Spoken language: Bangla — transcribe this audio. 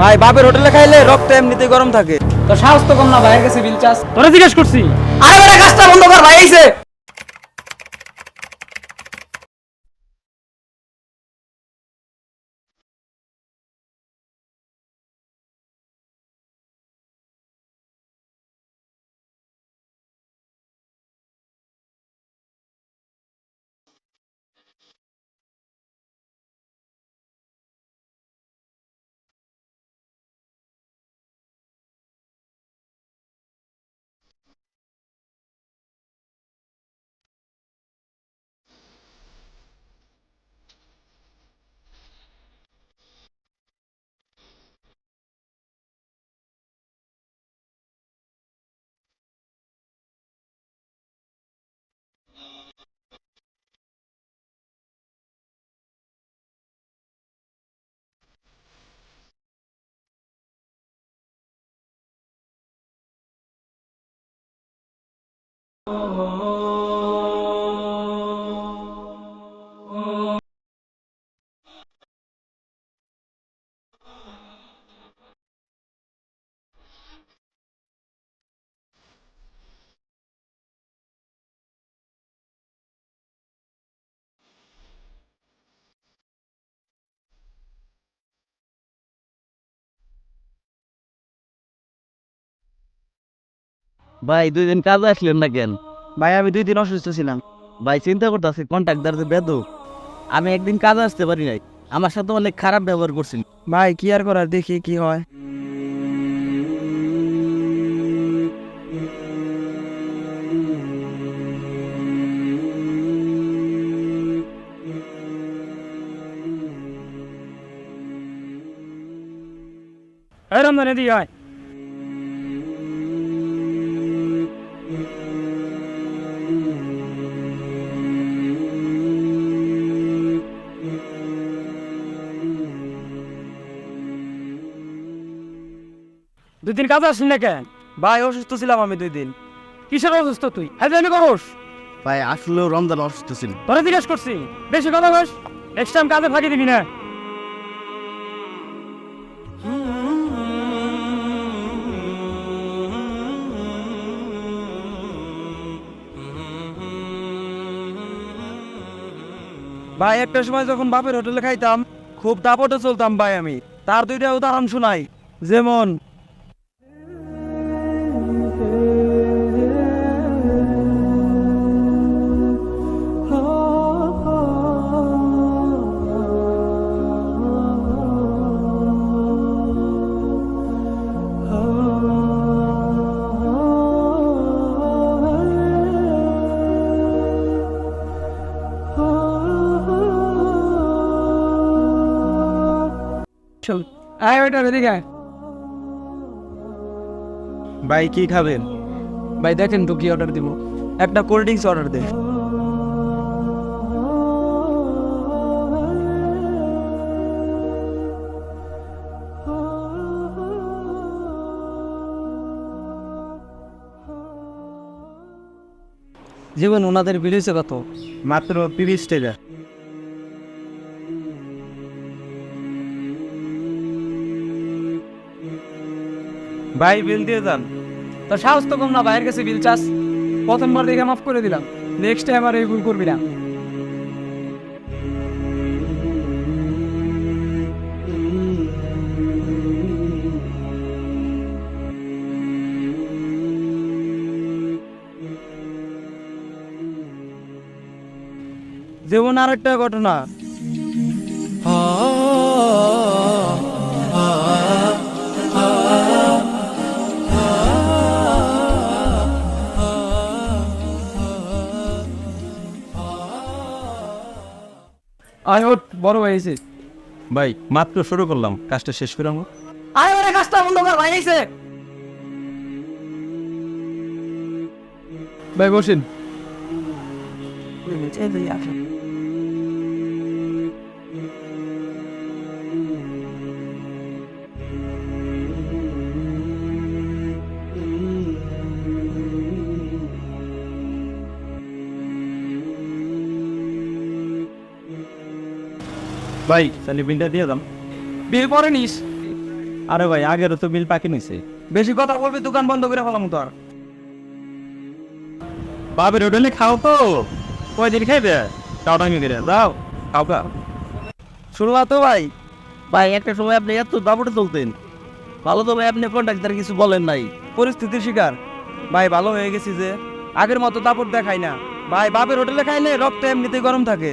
ভাই বাপের হোটেলে খাইলে রক্ত এমনিতে গরম থাকে। তো স্বাস্থ্য তো কম না ভাই কাছে বিল চাষ। তোরা জিজ্ঞেস করছি। আরে বেটা কাজটা বন্ধ কর ভাই এইছে oh. ভাই দুই দিন কাজে আসলেন না কেন? ভাই আমি দুই দিন অসুস্থ ছিলাম। ভাই চিন্তা করতেছি কন্ট্রাক্টার যে বেদক আমি একদিন কাজে আসতে পারি নাই। আমার সাথে অনেক খারাপ ব্যবহার করছিল ভাই কি আর করার দেখি কি হয়। এই রমজান এদিকে আয়। দুই দিন কাজে আসলি না কেন? ভাই অসুস্থ ছিলাম আমি দুই দিন। কিসের অসুস্থ তুই? হ্যাঁ জানি করস? ভাই আসলেও রমজান অসুস্থ ছিল। তোরা জিজ্ঞেস করছি বেশি কথা বস নেক্সট টাইম কাজে ফাঁকি দিবি না। ভাই একটা সময় যখন বাপের হোটেলে খাইতাম খুব দাপটে চলতাম ভাই আমি। তার দুইটা উদাহরণ শোনাই। যেমন চল আয় ওইটা এদিকে ভাই কি খাবেন? ভাই দেখেন তো কি অর্ডার দিব। একটা কোল্ড ড্রিঙ্কস অর্ডার দে। জীবন ওনাদের বিল হয়েছে কত? মাত্র তিরিশ টাকা। ভাই, বিল দিয়ে যান। তো সাহস তো কম না, ভাইয়ের কাছে বিল চাস। প্রথমবার দেখে মাফ করে দিলাম। নেক্সট টাইম আর এই ভুল করবি না। যেমন আর একটা ঘটনা। আয় ওঠ বড় হয়েছে ভাই মাত্র শুরু করলাম। কাজটা শেষ করে আমার আয় ওরে কাজটা বন্ধ কর ভাই এসে ভাই বসেন ভাই। তাহলে বিলটা দিয়ে দাম। বিল পরে নিস। আরে ভাই আগেরও তো বিল পাকি নিছে। বেশি কথা বলবি দোকান বন্ধ করে ফেলাম তোর বাপের হোটেলে খাও তো। কয়দিন খাইবে? টাউটাঙ্গি করে যাও খাও খা শুনলা তো ভাই। ভাই একটা সময় আপনি এত দাপটে চলতেন। ভালো তো ভাই আপনি কন্ট্রাক্টর কিছু বলেন নাই। পরিস্থিতির শিকার। ভাই ভালো হয়ে গেছি যে আগের মতো দাপট দেখাই না। ভাই বাপের হোটেলে খাইলে রক্ত এমনিতেই গরম থাকে।